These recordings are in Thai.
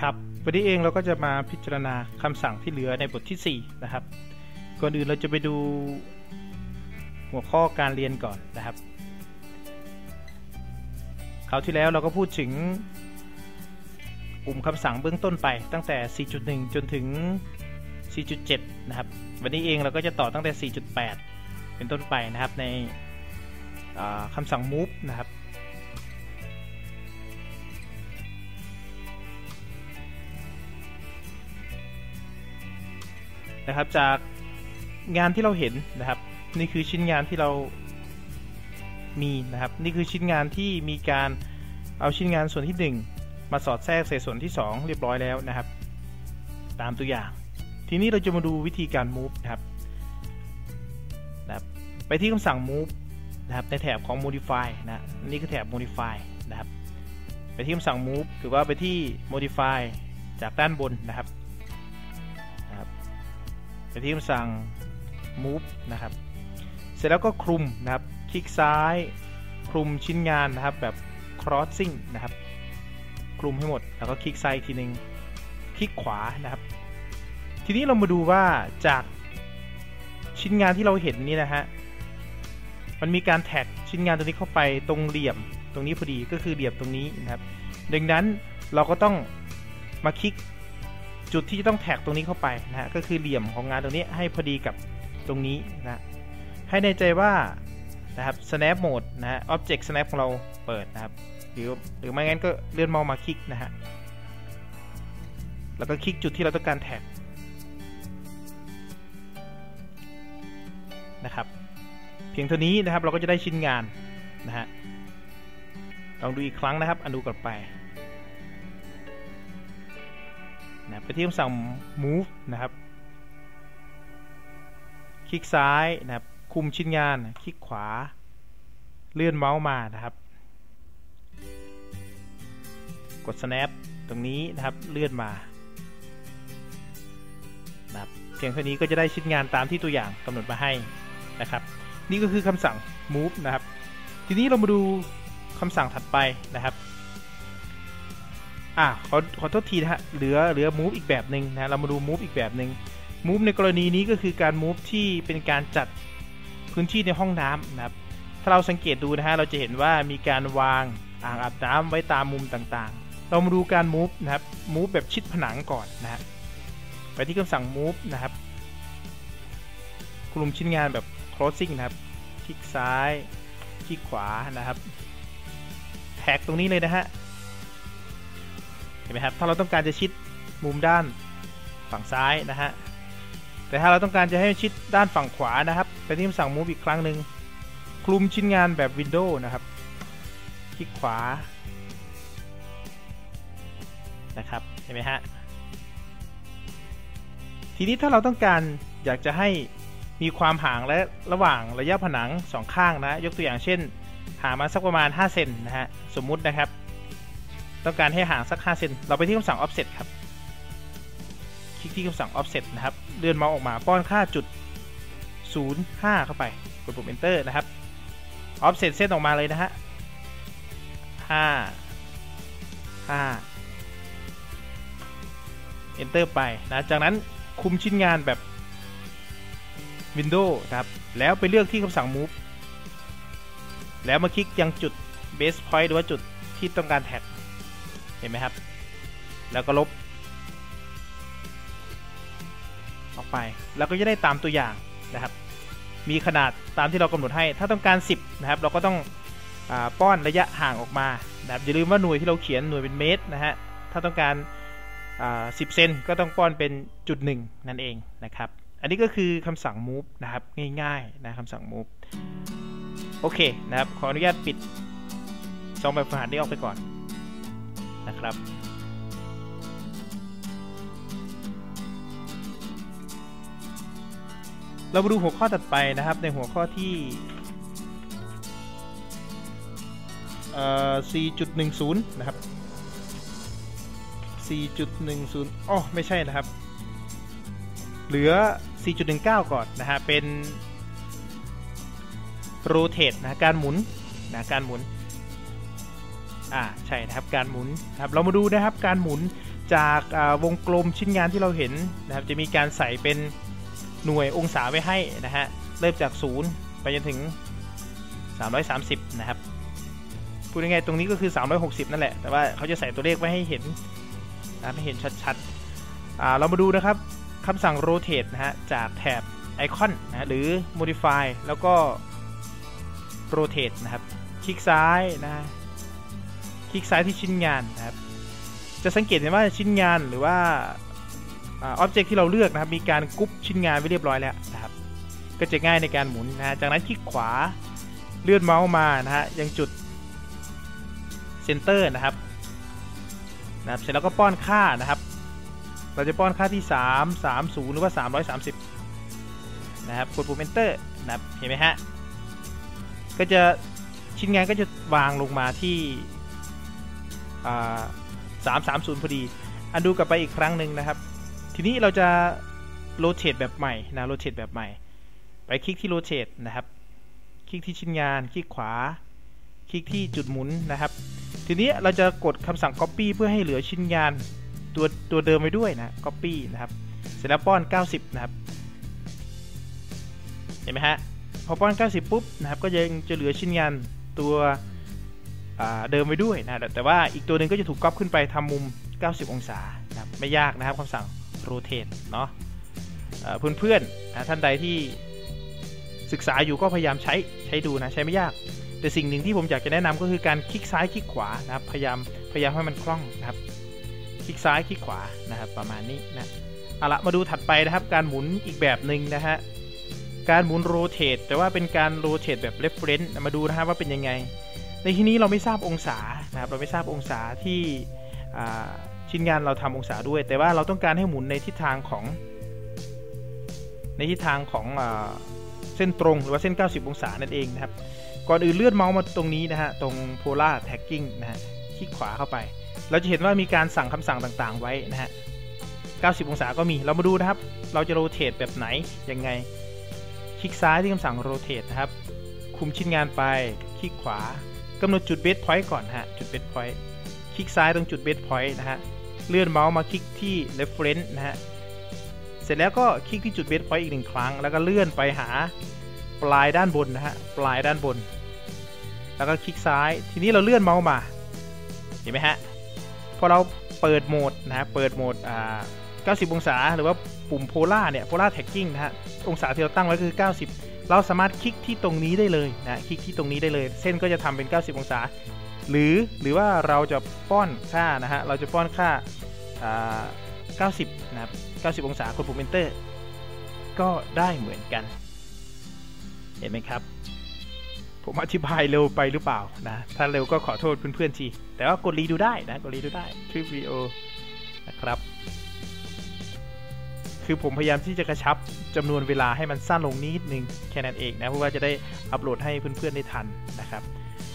ครับวันนี้เองเราก็จะมาพิจารณาคำสั่งที่เหลือในบทที่ 4 นะครับ ก่อนอื่นเราจะไปดูหัวข้อการเรียนก่อนนะครับคราวที่แล้วเราก็พูดถึงกลุ่มคำสั่งเบื้องต้นไปตั้งแต่ 4.1 จนถึง 4.7 นะครับ วันนี้เองเราก็จะต่อตั้งแต่ 4.8 เป็นต้นไปนะครับในคำสั่ง move นะครับ นะครับ จากงานที่เราเห็นนะครับ นี่คือชิ้นงานที่เรามีนะครับ นี่คือชิ้นงานที่มีการเอาชิ้นงานส่วนที่ 1 มาสอดแทรกใส่ส่วนที่ 2 เรียบร้อยแล้วนะครับ ตามตัวอย่าง ทีนี้เราจะมาดูวิธีการ move นะครับนะไปที่คำสั่ง move นะครับในแถบของ modify นะนี่คือแถบ modify นะครับ ไปที่คำสั่ง move หรือว่าไปที่ modify จากด้านบนนะครับ ไปที่คำสั่ง move นะครับ เสร็จแล้วก็คลุมนะครับ คลิกซ้าย คลุมชิ้นงานนะครับแบบ crossing นะครับ คลุมให้หมด แล้วก็คลิกซ้ายทีนึง คลิกขวานะครับ ทีนี้เรามาดูว่าจากชิ้นงานที่เราเห็นนี่นะฮะ มันมีการแท็กชิ้นงานตัวนี้เข้าไปตรงเหลี่ยมตรงนี้พอดีก็คือเหลี่ยมตรงนี้นะครับ ดังนั้นเราก็ต้องมาคลิก จุดที่ต้องแท็กตรงนี้เข้าไปนะฮะก็คือเหลี่ยมของงานตรงนี้ให้พอดีกับตรงนี้นะให้ในใจว่านะครับ snap mode นะฮะ object snap ของเราเปิดนะครับ หรือหรือไม่งั้นก็เลื่อนเมาส์มาคลิกนะฮะแล้วก็คลิกจุดที่เราต้องการแท็กนะครับเพียงเท่านี้นะครับเราก็จะได้ชิ้นงานนะฮะลองดูอีกครั้งนะครับอันดูกลับไป นะไปที่คำสั่ง move นะครับ คลิกซ้ายนะครับ คุมชิ้นงาน คลิกขวา เลื่อนเมาส์มานะครับ กด snap ตรงนี้นะครับ เลื่อนมานะครับเพียงเท่านี้ก็จะได้ชิ้นงานตามที่ตัวอย่างกำหนดมาให้นะครับ นี่ก็คือคำสั่ง move นะครับ ทีนี้เรามาดูคำสั่งถัดไปนะครับ อะขอขอโทษทีนะฮะเหลือเหลือ move อีกแบบหนึ่งนะเรามาดู move อีกแบบหนึ่ง move ในกรณีนี้ก็คือการ move ที่เป็นการจัดพื้นที่ในห้องน้ำนะครับ ถ้าเราสังเกตดูนะฮะเราจะเห็นว่ามีการวางอ่างอาบน้ำไว้ตามมุมต่างๆ เรามาดูการ move นะครับ move แบบชิดผนังก่อนนะฮะไปที่คำสั่ง move นะครับกลุ่มชิ้นงานแบบ closing นะครับ คลิกซ้าย คลิกขวานะครับ แท็กตรงนี้เลยนะฮะ เห็นไหมครับ ถ้าเราต้องการจะชิดมุมด้านฝั่งซ้ายนะฮะ แต่ถ้าเราต้องการจะให้ชิดด้านฝั่งขวานะครับไปที่คำสั่ง move อีกครั้งหนึ่งคลุมชิ้นงานแบบวินโดว์นะครับ คลิกขวา นะครับ เห็นไหมฮะ ทีนี้ถ้าเราต้องการอยากจะให้มีความห่างและระหว่างระยะผนังสองข้างนะ ยกตัวอย่างเช่นห่างมาสักประมาณ 5 เซนนะฮะ สมมุตินะครับ ต้องการให้ห่างสัก5เซนเราไปที่คำสั่ง offset ครับ คลิกที่คำสั่ง offset นะครับ เลื่อนเมาส์ออกมาป้อนค่าจุด 05 เข้าไป กดปุ่ม enter นะครับ offset เส้นออกมาเลยนะฮะ 5 5 enter ไปนะ จากนั้นคุมชิ้นงานแบบ Windows นะครับ แล้วไปเลือกที่คำสั่ง move แล้วมาคลิกยังจุด base point หรือว่าจุดที่ต้องการแท็ก เห็นไหมครับ แล้วก็ลบ ออกไป แล้วก็จะได้ตามตัวอย่างนะครับ มีขนาดตามที่เรากำหนดให้ ถ้าต้องการ 10 นะครับ เราก็ต้องอป้อนระยะห่างออกมานะครับ อย่าลืมว่าหน่วยที่เราเขียนหน่วยเป็นเมตรนะฮะ ถ้าต้องการ10 เซนก็ต้องป้อนเป็นจุดหนึ่งนั่นเองนะครับ อันนี้ก็คือคำสั่ง move นะครับ ง่ายๆนะคำสั่ง move โอเคนะครับ ขออนุญาตปิดซองแบบฝึกหัดนี้ออกไปก่อน นะครับเรามาดูหัวข้อตัดไปนะครับ ในหัวข้อที่เอ่อ4.10 นะครับ 4.10อ๋อไม่ใช่นะครับ เหลือ 4.19 ก่อนนะฮะเป็น rotate นะการหมุนนะการหมุน อ่าใช่นะครับการหมุนครับเรามาดูนะครับการหมุนจากวงกลมชิ้นงานที่เราเห็นนะครับ จะมีการใส่เป็นหน่วยองศาไว้ให้นะฮะเริ่มจาก 0 ไปจนถึง 330 นะครับพูดง่ายๆตรงนี้ก็คือ 360 นั่นแหละ แต่ว่าเขาจะใส่ตัวเลขไว้ให้เห็นนะให้เห็นชัดๆเรามาดูนะครับคำสั่ง rotate นะฮะจากแถบไอคอนนะหรือ modify แล้วก็ rotate นะครับ คลิกซ้ายนะ คลิกซ้ายที่ชิ้นงานนะครับ จะสังเกตเห็นว่าชิ้นงานหรือว่าออบเจกต์ที่เราเลือกนะครับ มีการกรุ๊ปชิ้นงานไว้เรียบร้อยแล้วนะครับ ก็จะง่ายในการหมุนนะจากนั้นคลิกขวาเลื่อนเมาส์มานะฮะยังจุดเซนเตอร์นะครับนะครับ เสร็จแล้วก็ป้อนค่านะครับ เราจะป้อนค่าที่ 3 30 หรือว่า 330 นะครับ กดปุ่ม enter นะครับ เห็นไหมฮะ ก็จะชิ้นงานก็จะวางลงมาที่ สามสามศูนย์พอดี อันดูกลับไปอีกครั้งหนึ่งนะครับ ทีนี้เราจะโรเตทแบบใหม่นะโรเตทแบบใหม่ ไปคลิกที่โรเตทนะครับ คลิกที่ชิ้นงาน คลิกขวา คลิกที่จุดหมุนนะครับ ทีนี้เราจะกดคำสั่ง copy เพื่อให้เหลือชิ้นงานตัวตัวเดิมไปด้วยนะ copy นะครับ เสร็จแล้วป้อน 90 นะครับ เห็นไหมฮะ พอป้อน 90 ปุ๊บนะครับ ก็ยังจะเหลือชิ้นงานตัว เดิมไปด้วยนะแต่ว่าอีกตัวหนึ่งก็จะถูกก๊อปขึ้นไปทำมุม 90 องศานะไม่ยากนะครับคำสั่ง rotate เนาะเพื่อนๆนะท่านใดที่ศึกษาอยู่ก็พยายามใช้ใช้ดูนะใช้ไม่ยาก แต่สิ่งหนึ่งที่ผมอยากจะแนะนำก็คือการคลิกซ้ายคลิกขวานะครับพยายามพยายามให้มันคล่องนะครับคลิกซ้ายคลิกขวานะครับประมาณนี้นะเอาละมาดูถัดไปนะครับ การหมุนอีกแบบหนึ่งนะฮะการหมุนโรเตทแต่ว่าเป็นการโรเตทแบบเรฟเฟรนซ์มาดูนะครับว่าเป็นยังไง ในที่นี้เราไม่ทราบองศานะครับเราไม่ทราบองศาที่ชิ้นงานเราทำองศาด้วย แต่ว่าเราต้องการให้หมุนในทิศทางของ ในทิศทางของเส้นตรงหรือว่าเส้น 90 องศานั่นเองนะครับ ก่อนอื่นเลื่อนเมาส์มาตรงนี้นะฮะตรง polar tagging นะฮะคลิกขวาเข้าไป เราจะเห็นว่ามีการสั่งคำสั่งต่างๆ ไว้นะฮะ 90 องศาก็มีเรามาดูนะครับ เราจะโรเตทแบบไหนยังไง คลิกซ้ายที่คำสั่งโรเตทนะครับ คุมชิ้นงานไป คลิกขวา กำหนดจุดเบสพอยต์ก่อนฮะจุดเบสพอยต์คลิกซ้ายตรงจุดเบสพอยต์นะฮะเลื่อนเมาส์มาคลิกที่ reference นะฮะเสร็จแล้วก็คลิกที่จุดเบสพอยต์อีกหนึ่งครั้ง แล้วก็เลื่อนไปหาปลายด้านบนนะฮะปลายด้านบน แล้วก็คลิกซ้าย ทีนี้เราเลื่อนเมาส์มาเห็นไหมฮะพอเราเปิดโหมดนะฮะเปิดโหมดอ่า90 องศา หรือว่าปุ่มโพล่าเนี่ยโพล่าแท็กกิ้งนะฮะองศาที่เราตั้งไว้คือ 90 เราสามารถคลิกที่ตรงนี้ได้เลยนะคลิกที่ตรงนี้ได้เลย เส้นก็จะทำเป็น 90 องศา หรือหรือว่าเราจะป้อนค่านะฮะเราจะป้อนค่า 90 นะครับ 90 องศากดปุ่ม enter ก็ได้เหมือนกัน เห็นไหมครับ ผมอธิบายเร็วไปหรือเปล่านะถ้าเร็วก็ขอโทษเพื่อนๆทีแต่ว่ากดรีดูได้นะกดรีดูได้คลิปวิดีโอนะครับ คือผมพยายามที่จะกระชับจำนวนเวลาให้มันสั้นลงนิดนึงแค่นั้นเองนะเพราะว่าจะได้อัปโหลดให้เพื่อนๆได้ทันนะครับ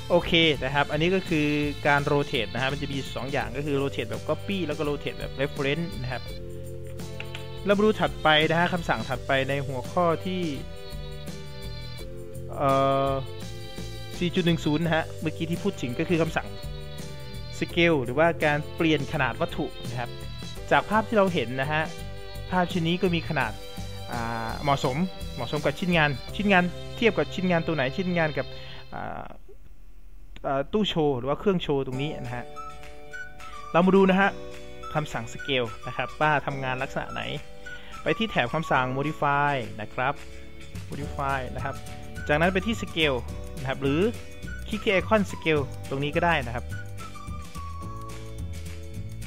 โอเคนะครับ อันนี้ก็คือการโรเตทนะฮะมันจะมี 2 อย่างก็คือโรเตทแบบ Copy แล้วก็โรเตทแบบ Reference นะครับเรามาดูถัดไปนะฮะคำสั่งถัดไปในหัวข้อที่เอ่อ4.10 นะฮะ เมื่อกี้ที่พูดถึงก็คือคำสั่ง Scale หรือว่าการเปลี่ยนขนาดวัตถุนะครับ จากภาพที่เราเห็นนะฮะ ภาพชิ้นนี้ก็มีขนาดเหมาะสมเหมาะสมกับชิ้นงาน ชิ้นงานเทียบกับชิ้นงานตัวไหนชิ้นงานกับตู้โชว์หรือว่าเครื่องโชว์ตรงนี้นะฮะเรามาดูนะฮะคำสั่ง scale นะครับว่าทำงานลักษณะไหน ไปที่แถบคำสั่ง modify นะครับ modify นะครับ จากนั้นไปที่ scale นะครับหรือคลิกที่ไอคอน scale ตรงนี้ก็ได้นะครับ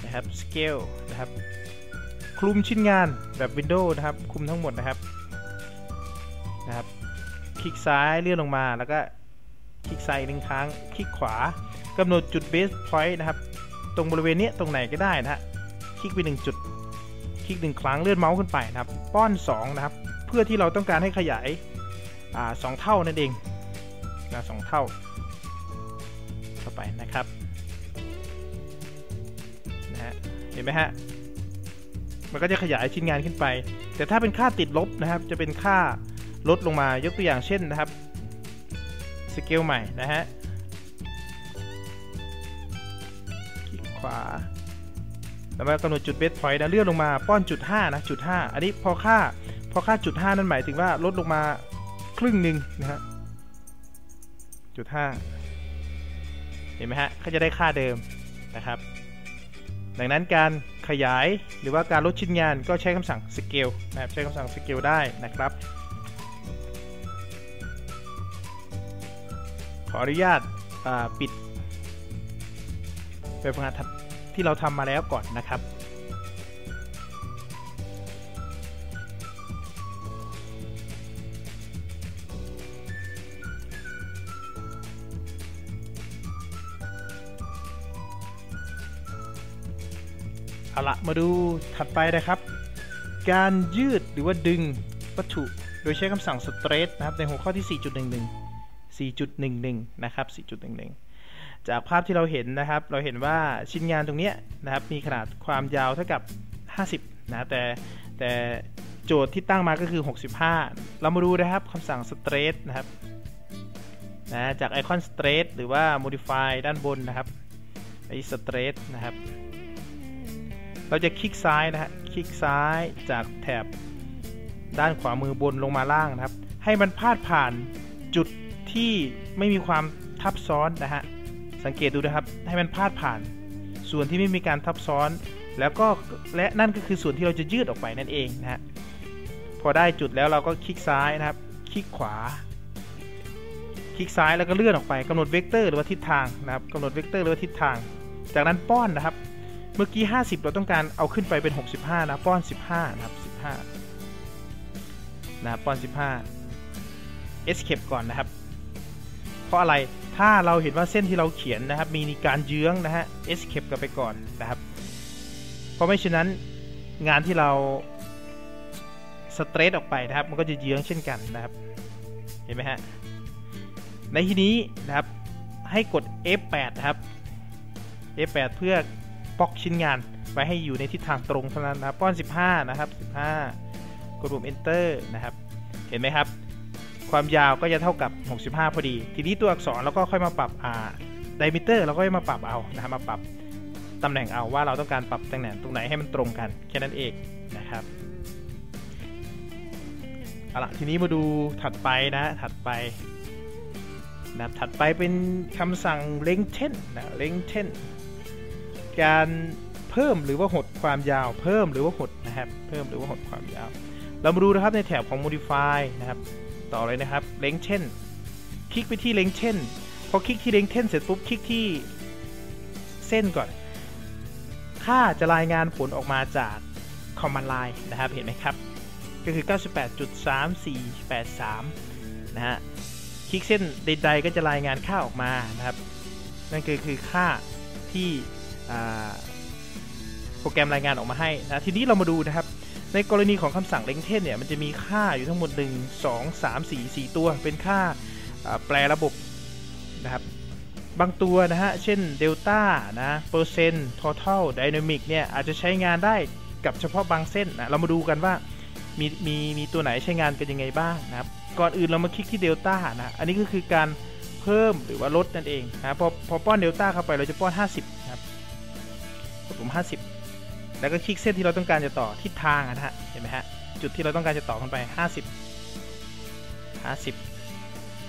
นะครับ scale นะครับ ลุมชิ้นงานแบบ Windows นะครับ คลุมทั้งหมดนะครับนะครับ คลิกซ้ายเลื่อนลงมาแล้วก็คลิกซ้ายหนึ่งครั้ง คลิกขวากำหนดจุด base point นะครับ ตรงบริเวณนี้ตรงไหนก็ได้นะฮะคลิกไปหนึ่งจุด คลิกหนึ่งครั้งเลื่อนเมาส์ขึ้นไปนะครับ ป้อน 2 นะครับ เพื่อที่เราต้องการให้ขยายอ่าสเท่านั่นเองนะสเท่าเข้าไปนะครับนะฮะเห็นไหมฮะ มันก็จะขยายชิ้นงานขึ้นไป แต่ถ้าเป็นค่าติดลบนะครับ จะเป็นค่าลดลงมายกตัวอย่างเช่นนะครับสเกลใหม่นะฮะคลิกขวา แล้วมากำหนดจุดเบสพอยต์นะเลื่อนลงมาป้อนจุด5นะจุด5อันนี้พอค่าพอค่าจุด5นั่นหมายถึงว่าลดลงมาครึ่งหนึ่งนะฮะจุด5เห็นไหมฮะเขาจะได้ค่าเดิมนะครับ ดังนั้นการ ขยาย หรือว่าการลดชิ้นงานก็ใช้คำสั่ง scale นะครับใช้คำสั่ง scale ได้นะครับ ขออนุญาตปิดแบบงานที่เราทำมาแล้วก่อนนะครับ เอาละมาดูถัดไปนะครับ การยืดหรือว่าดึงวัตถุโดยใช้คำสั่ง stretch นะครับในหัวข้อที่ 4.11 4.11 นะครับ 4.11 จากภาพที่เราเห็นนะครับ เราเห็นว่าชิ้นงานตรงนี้นะครับ มีขนาดความยาวเท่ากับ 50 นะ แต่แต่โจทย์ที่ตั้งมาก็คือ 65 เรามาดูนะครับคำสั่ง stretch นะครับนะจากไอคอน stretch หรือว่า modify ด้านบนนะครับไอ stretch นะครับ เราจะคลิกซ้ายนะฮะ คลิกซ้ายจากแถบด้านขวามือบนลงมาล่างนะครับ ให้มันพาดผ่านจุดที่ไม่มีความทับซ้อนนะฮะ สังเกตดูนะครับ ให้มันพาดผ่าน ส่วนที่ไม่มีการทับซ้อน แล้วก็และนั่นก็คือส่วนที่เราจะยืดออกไปนั่นเองนะฮะ พอได้จุดแล้วเราก็คลิกซ้ายนะครับ คลิกขวา คลิกซ้ายแล้วก็เลื่อนออกไปกำหนดเวกเตอร์หรือว่าทิศทางนะครับกำหนดเวกเตอร์หรือว่าทิศทาง จากนั้นป้อนนะครับ เมื่อกี้ 50 เราต้องการเอาขึ้นไปเป็น 65 นะป้อน 15 นะครับ 15 นะป้อน 15 escape ก่อนนะครับ เพราะอะไรถ้าเราเห็นว่าเส้นที่เราเขียนนะครับ มีการเยื้องนะฮะ escape กันไปก่อนนะครับ เพราะไม่ฉะนั้นงานที่เรา straight ออกไปนะครับ มันก็จะเยื้องเช่นกันนะครับ เห็นไหมฮะ ในที่นี้นะครับให้กด F8 นะครับ F8 เพื่อ ป๊อกชิ้นงานไว้ให้อยู่ในทิศทางตรงเท่านั้นนะครับป้อน 15 นะครับ 15 กดปุ่ม Enter นะครับ เห็นไหมครับ ความยาวก็จะเท่ากับ 65 พอดี ทีนี้ตัวอักษรเราก็ค่อยมาปรับอ่า diameter เราก็ค่อยมาปรับเอานะครับมาปรับตำแหน่งเอาว่าเราต้องการปรับตำแหน่งตรงไหนให้มันตรงกันแค่นั้นเองนะครับเอาละทีนี้มาดูถัดไปนะถัดไปนะถัดไปเป็นคำสั่งเล็งเท่นนะเล็งเท่น การเพิ่มหรือว่าหดความยาว เพิ่มหรือว่าหดนะครับ เพิ่มหรือว่าหดความยาว เรามาดูนะครับในแถบของ modify นะครับ ต่อเลยนะครับเล็งเช่นคลิกไปที่เล็งเช่นพอคลิกที่เล็งเช่นเสร็จปุ๊บคลิกที่เส้นก่อน ค่าจะรายงานผลออกมาจาก command line นะครับ เห็นไหมครับ ก็คือ 98.3483 นะฮะ คลิกเส้นใดๆก็จะรายงานค่าออกมานะครับ นั่นก็คือค่าที่ โปรแกรมรายงานออกมาให้นะทีนี้เรามาดูนะครับ ในกรณีของคำสั่งเล็งเทนเนี่ยมันจะมีค่าอยู่ทั้งหมด 1 2 3 4 4 ตัว เป็นค่าแปลระบบนะครับบางตัวนะฮะ เช่นเดลต้านะเปอร์เซนต์ทอทัลไดนามิกเนี่ย อาจจะใช้งานได้กับเฉพาะบางเส้นนะ เรามาดูกันว่ามีมีมีตัวไหนใช้งานกันยังไงบ้างนะครับ ก่อนอื่นเรามาคลิกที่เดลต้านะ อันนี้ก็คือการเพิ่มหรือว่าลดนั่นเองนะพอพอป้อนเดลต้าเข้าไปเราจะป้อน 50นะครับ กดปุ่ม 50 แล้วก็คลิกเส้นที่เราต้องการจะต่อทิศทางนะฮะ เห็นไหมฮะ จุดที่เราต้องการจะต่อกันไป 50 50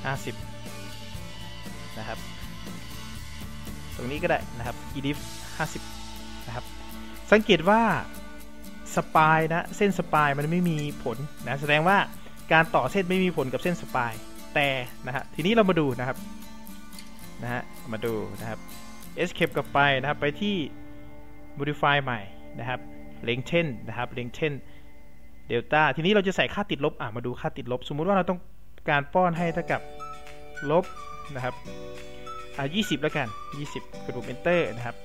50 นะครับ ตรงนี้ก็ได้นะครับ edif 50 นะครับ สังเกตว่าสปายนะ เส้นสปายมันไม่มีผลนะ แสดงว่าการต่อเส้นไม่มีผลกับเส้นสปาย แต่นะฮะ ทีนี้เรามาดูนะครับ นะฮะ มาดูนะครับ escape กลับไปนะครับ ไปที่ modify ใหม่นะครับ lengthen นะครับ lengthen delta ทีนี้เราจะใส่ค่าติดลบอะมาดูค่าติดลบ สมมุติว่าเราต้องการป้อนให้เท่ากับลบนะครับอะ20 แล้วกัน 20กดปุ่ม enter นะครับ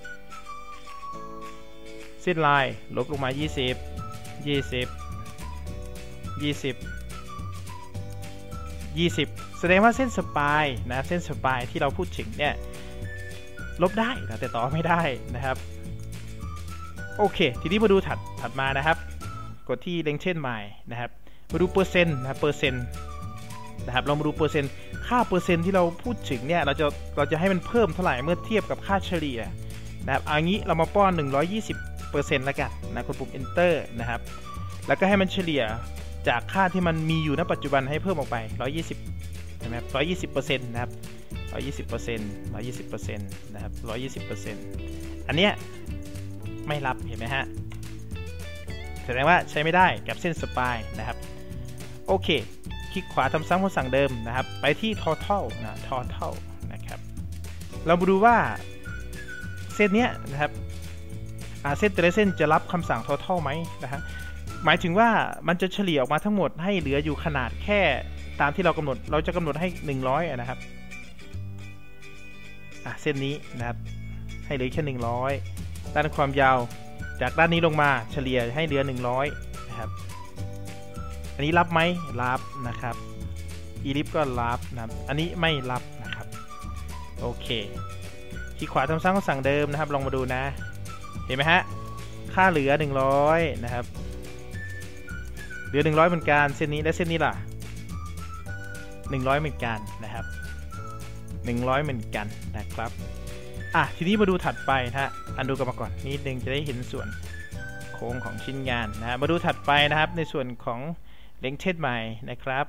เส้นลายลบลงมา 20 20 20 20 แสดงว่าเส้นสปายนะเส้นสปายที่เราพูดถึงเนี่ยลบได้แต่ต่อไม่ได้นะครับ โอเค ทีนี้มาดูถัดถัดมานะครับ กดที่เล็งเช่นใหม่นะครับ มาดูเปอร์เซ็นต์นะเปอร์เซ็นต์นะครับเรามาดูเปอร์เซ็นต์ค่าเปอร์เซ็นต์ที่เราพูดถึงเนี่ยเราจะเราจะให้มันเพิ่มเท่าไหร่เมื่อเทียบกับค่าเฉลี่ยนะครับอันนี้เรามาป้อน 120 10%แล้วกันนะกดปุ่ม enter นะครับแล้วก็ให้มันเฉลี่ยจากค่าที่มันมีอยู่ณปัจจุบันให้เพิ่มออกไป 120ใช่ไหมครับ120%นต์นะครับ120% 120%นะครับ120%อันเนี้ย ไม่รับเห็นไหมฮะแสดงว่าใช้ไม่ได้กับเส้นสปายนะครับ โอเค คลิกขวาทำซ้ำคำสั่งเดิมนะครับ ไปที่ total นะ total นะครับ เรามาดูว่าเส้นเนี้ยนะครับเส้นแต่ละเส้นจะรับคำสั่ง total ไหมนะฮะหมายถึงว่ามันจะเฉลี่ยออกมาทั้งหมดให้เหลืออยู่ขนาดแค่ตามที่เรากำหนด เราจะกำหนดให้ 100นะครับเส้นนี้นะครับ ให้เหลือแค่ 100 ด้านความยาวจากด้านนี้ลงมาเฉลี่ยให้เหลือ 100 นะครับ อันนี้รับไหมรับนะครับอีลิฟก็รับนะครับ อันนี้ไม่รับนะครับ โอเคคลิกขวาทำซ้ำคำสั่งเดิมนะครับ ลองมาดูนะ เห็นไหมฮะ ค่าเหลือ 100 นะครับ เหลือ 100 เหมือนกัน เส้นนี้และเส้นนี้ล่ะ 100 เหมือนกันนะครับ 100 เหมือนกันนะครับ อะทีนี้มาดูถัดไปนะฮะอันดูกันมาก่อนนิดนึงจะได้เห็นส่วนโค้งของชิ้นงานนะมาดูถัดไปนะครับ ในส่วนของเลงเทสใหม่นะครับ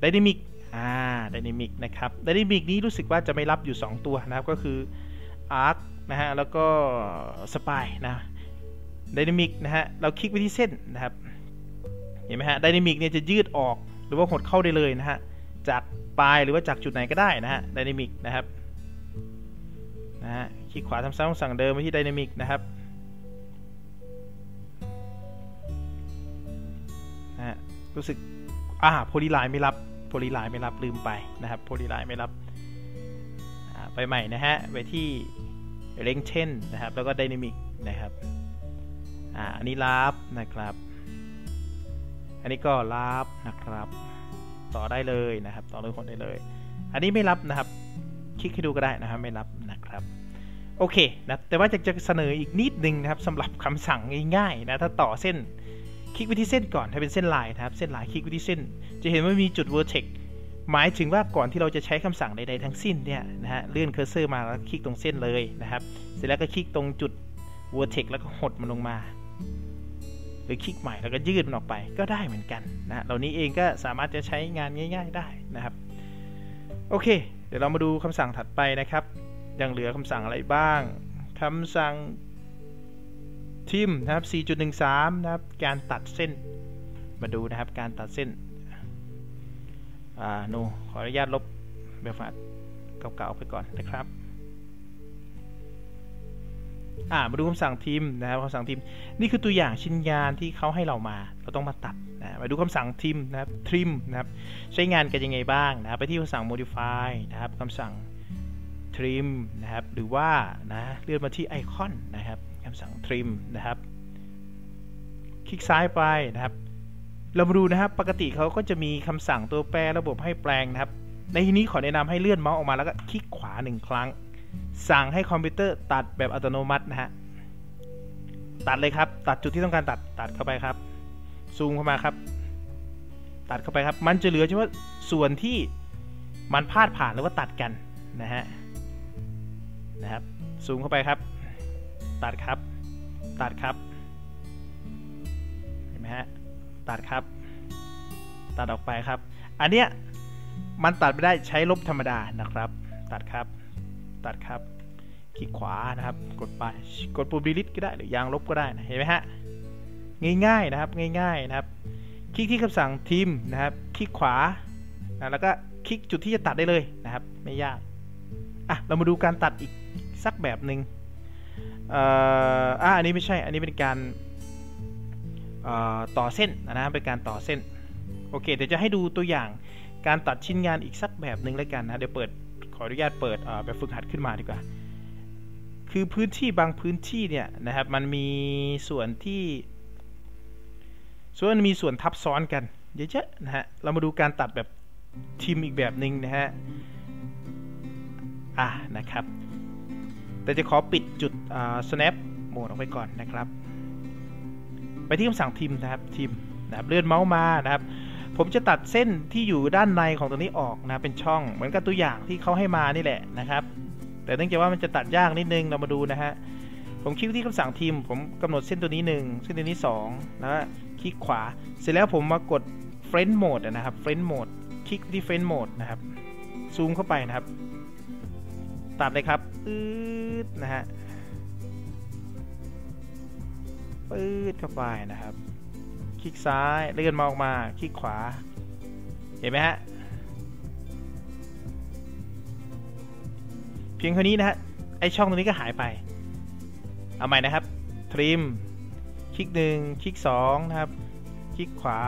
ไดนามิกอ่าไดนามิกนะครับไดนามิกนี้รู้สึกว่าจะไม่รับอยู่ 2 ตัวนะครับก็คือ Arc นะฮะแล้วก็สปายนะไดนามิกนะฮะเราคลิกไปที่เส้นนะครับเห็นไหมฮะไดนามิกเนี่ยจะยืดออกหรือว่าหดเข้าได้เลยนะฮะจากปลายหรือว่าจากจุดไหนก็ได้นะฮะไดนามิกนะครับ นะฮะคลิกขวาทำซ้ำสั่งเดิมไปที่ไดนามิกนะครับนะฮะรู้สึกอ่าโพลีไลน์ไม่รับโพลีไลน์ไม่รับลืมไปนะครับโพลีไลน์ไม่รับไปใหม่นะฮะไปที่เร่งเช่นนะครับ แล้วก็ไดนามิกนะครับอ่าอันนี้รับนะครับ อันนี้ก็รับนะครับ ต่อได้เลยนะครับ ต่อเลยคนได้เลย อันนี้ไม่รับนะครับ คลิกให้ดูก็ได้นะครับ ไม่รับนะครับโอเคนะแต่ว่าจะจะเสนออีกนิดนึงนะครับสำหรับคำสั่งง่ายๆนะถ้าต่อเส้นคลิกไปที่เส้นก่อนถ้าเป็นเส้นลายนะครับเส้นลายคลิกไปที่เส้น จะเห็นว่ามีจุด vertex หมายถึงว่าก่อนที่เราจะใช้คำสั่งใดๆทั้งสิ้นเนี่ยนะฮะเลื่อนเคอร์เซอร์มาแล้วคลิกตรงเส้นเลยนะครับ เสร็จแล้วก็คลิกตรงจุด vertex แล้วก็หดมันลงมาหรือคลิกใหม่แล้วก็ยืดมันออกไปก็ได้เหมือนกันนะเหล่านี้เองก็สามารถจะใช้งานง่าย ๆ ได้นะครับ โอเค ดี๋ยวเรามาดูคำสั่งถัดไปนะครับ ยังเหลือคำสั่งอะไรบ้างคำสั่งทิมนะครับ 4.13 นะครับ การตัดเส้น มาดูนะครับ การตัดเส้น อ่าโนขออนุญาตลบแบบฟาดเก่าๆไปก่อนนะครับ อ่า มาดูคำสั่งทิมนะครับคำสั่งทิม นี่คือตัวอย่างชิ้นงานที่เขาให้เรามา เราต้องมาตัด มาดูคำสั่งทิมนะครับ trim นะครับใช้งานกันยังไงบ้างนะครับไปที่คำสั่ง modify นะครับคำสั่ง trim นะครับหรือว่านะเลื่อนมาที่ไอคอนนะครับคำสั่ง trim นะครับ คลิกซ้ายไปนะครับ เรามาดูนะครับปกติเขาก็จะมีคำสั่งตัวแปรระบบให้แปลงนะครับ ในที่นี้ขอแนะนำให้เลื่อนเมาส์ออกมาแล้วก็คลิกขวาหนึ่งครั้ง สั่งให้คอมพิวเตอร์ตัดแบบอัตโนมัตินะฮะตัดเลยครับ ตัดจุดที่ต้องการตัดตัดเข้าไปครับ ซูมเข้ามาครับ ตัดเข้าไปครับ มันจะเหลือเฉพาะส่วนที่มันพาดผ่านหรือว่าตัดกันนะฮะนะครับซูมเข้าไปครับ ตัดครับ ตัดครับเห็นไหมฮะตัดครับ ตัดออกไปครับ อันเนี้ยมันตัดไม่ได้ใช้ลบธรรมดานะครับ ตัดครับ ตัดครับ คลิกขวานะครับ กดไป กดปุ่ม delete ก็ได้หรือยางลบก็ได้นะเห็นไหมฮะ ง่ายๆนะครับง่ายๆนะครับ คลิกที่คำสั่งทีมนะครับ คลิกขวานะแล้วก็คลิกจุดที่จะตัดได้เลยนะครับ ไม่ยากอะเรามาดูการตัดอีกสักแบบหนึ่งอ่าอันนี้ไม่ใช่อันนี้เป็นการต่อเส้นนะเป็นการต่อเส้นโอเคเดี๋ยวจะให้ดูตัวอย่างการตัดชิ้นงานอีกสักแบบหนึ่งแล้วกันนะเดี๋ยวเปิดขออนุญาตเปิดแบบฝึกหัดขึ้นมาดีกว่า คือพื้นที่บางพื้นที่เนี่ยนะครับมันมีส่วนที่ ส่วนมีส่วนทับซ้อนกันเยอะๆนะฮะ เรามาดูการตัดแบบทีมอีกแบบหนึ่งนะฮะ อะนะครับ แต่จะขอปิดจุด snap โหมดออกไปก่อนนะครับ ไปที่คำสั่งทีมนะครับทีมนะครับเลื่อนเมาส์มานะครับ ผมจะตัดเส้นที่อยู่ด้านในของตัวนี้ออกนะเป็นช่อง เหมือนกับตัวอย่างที่เขาให้มานี่แหละนะครับ แต่เนื่องจากว่ามันจะตัดยากนิดนึงเรามาดูนะฮะผมคลิกที่คำสั่งทีม ผมกำหนดเส้นตัวนี้ 1 เส้นตัวนี้2แล้ว คลิกขวา เสร็จแล้วผมมากด Friend Mode นะครับ Friend Mode คลิกที่ Friend Mode นะครับ ซูมเข้าไปนะครับ ตัดเลยครับปื๊ดนะฮะปื๊ดเข้าไปนะครับ คลิกซ้ายเลื่อนมาออกมา คลิกขวา เห็นไหมฮะ เพียงเท่านี้นะฮะ ไอช่องตรงนี้ก็หายไป เอาใหม่นะครับ ทริม คลิกหนึ่งคลิกสองนะครับ คลิกขวา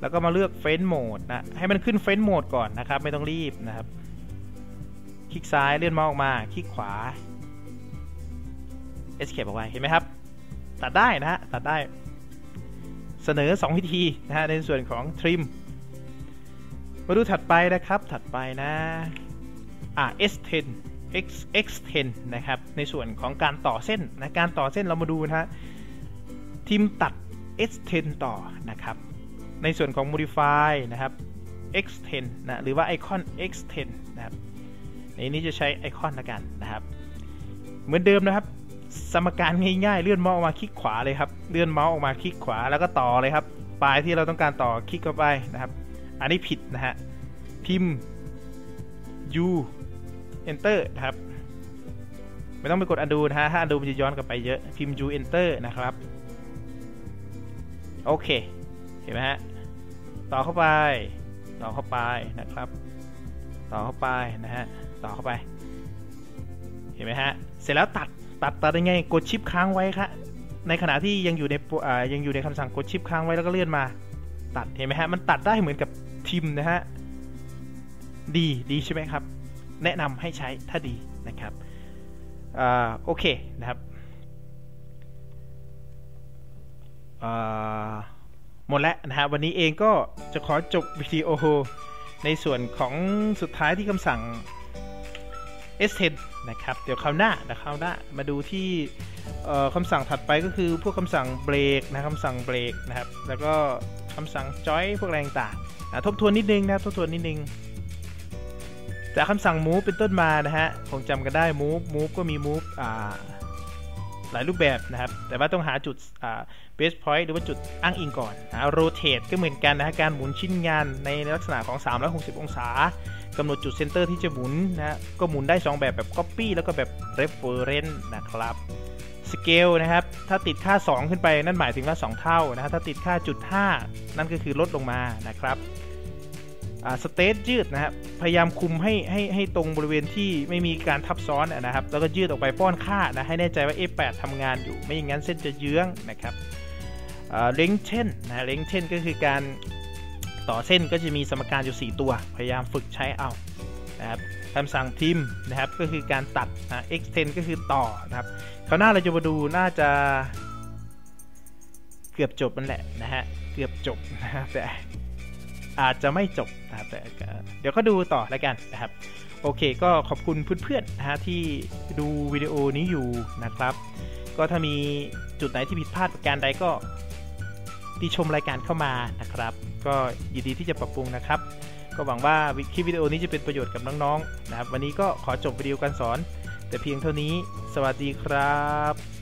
แล้วก็มาเลือกเฟ้นโหมดนะ ให้มันขึ้นเฟ้นโหมดก่อนนะครับ ไม่ต้องรีบนะครับ คลิกซ้ายเลื่อนมาออกมา คลิกขวา escape ออกไปเห็นไหมครับ ตัดได้นะฮะ ตัดได้ เสนอ 2 วิธีนะฮะในส่วนของทริมมาดูถัดไปนะครับ ถัดไปนะ อ่า S10 X X10 นะครับ ในส่วนของการต่อเส้นนะ การต่อเส้นเรามาดูนะฮะ ทีมตัด S10 ต่อนะครับ ในส่วนของ modify นะครับ X10 นะหรือว่าไอคอน X10 นะครับ ในนี้จะใช้ไอคอนละกันนะครับ เหมือนเดิมนะครับ สมการง่ายๆ เลื่อนเมาส์ออกมาคลิกขวาเลยครับ เลื่อนเมาส์ออกมาคลิกขวาแล้วก็ต่อเลยครับ ปลายที่เราต้องการต่อคลิกเข้าไปนะครับ อันนี้ผิดนะฮะ พิมพ์ U enter นะครับ ไม่ต้องไปกด undo นะฮะ ถ้า undo มันจะย้อนกลับไปเยอะ พิมพ์ U enter นะครับ โอเค เห็นไหมฮะ ต่อเข้าไป ต่อเข้าไปนะครับ ต่อเข้าไปนะฮะ ต่อเข้าไป เห็นไหมฮะ เสร็จแล้วตัด ตัดตัดยังไง กดชิปค้างไว้ครับในขณะที่ยังอยู่ในอ่ายังอยู่ในคำสั่งกดชิปค้างไว้แล้วก็เลื่อนมา ตัด เห็นไหมฮะ มันตัดได้เหมือนกับทิมนะฮะ ดี ดีใช่ไหมครับ แนะนำให้ใช้ถ้าดีนะครับ อ่า โอเคนะครับ หมดแล้วนะฮะวันนี้เองก็จะขอจบวิดีโอ ในส่วนของสุดท้ายที่คำสั่ง S10 นะครับ เดี๋ยวคราวหน้านะคราวหน้ามาดูที่คำสั่งถัดไปก็คือพวกคำสั่งเบรกนะคำสั่งเบรกนะครับ แล้วก็คำสั่งจอยพวกแรงต่างนะทบทวนนิดนึงนะทบทวนนิดนึงจากคำสั่ง move เป็นต้นมานะฮะคงจำกันได้ move move ก็มี move อ่า หลายรูปแบบนะครับ แต่ว่าต้องหาจุดอ่า base point หรือว่าจุดอ้างอิงก่อนนะ rotate ก็เหมือนกันนะฮะการหมุนชิ้นงานในลักษณะของ 360 องศากำหนดจุดเซนเตอร์ที่จะหมุนนะก็หมุนได้ 2 แบบแบบ copy แล้วก็แบบ reference นะครับ scale นะครับ ถ้าติดค่า 2 ขึ้นไปนั่นหมายถึงว่า 2 เท่านะฮะถ้าติดค่าจุด5นั่นก็คือลดลงมานะครับ สเตทยืดนะครับพยายามคุมให้ให้ให้ตรงบริเวณที่ไม่มีการทับซ้อนนะครับ แล้วก็ยืดออกไปป้อนค่านะให้แน่ใจว่า F8 ทำงานอยู่ ไม่อย่างนั้นเส้นจะเยื้องนะครับเล้งเช่นนะเล้งเช่นก็คือการต่อเส้นก็จะมีสมการอยู่ 4 ตัว พยายามฝึกใช้เอานะครับคำสั่งทิมนะครับก็คือการตัดนะ extend ก็คือต่อนะครับคราวหน้าเราจะมาดูน่าจะเกือบจบมันแหละนะฮะเกือบจบนะครับแต่ อาจจะไม่จบนะครับแต่เดี๋ยวก็ดูต่อแล้วกันนะครับ โอเคก็ขอบคุณเพื่อนๆนะฮะที่ดูวิดีโอนี้อยู่นะครับ ก็ถ้ามีจุดไหนที่ผิดพลาดประการใดก็ที่ชมรายการเข้ามานะครับ ก็ยินดีที่จะปรับปรุงนะครับ ก็หวังว่าคลิปวิดีโอนี้จะเป็นประโยชน์กับน้องๆนะครับ วันนี้ก็ขอจบวิดีโอการสอน แต่เพียงเท่านี้ สวัสดีครับ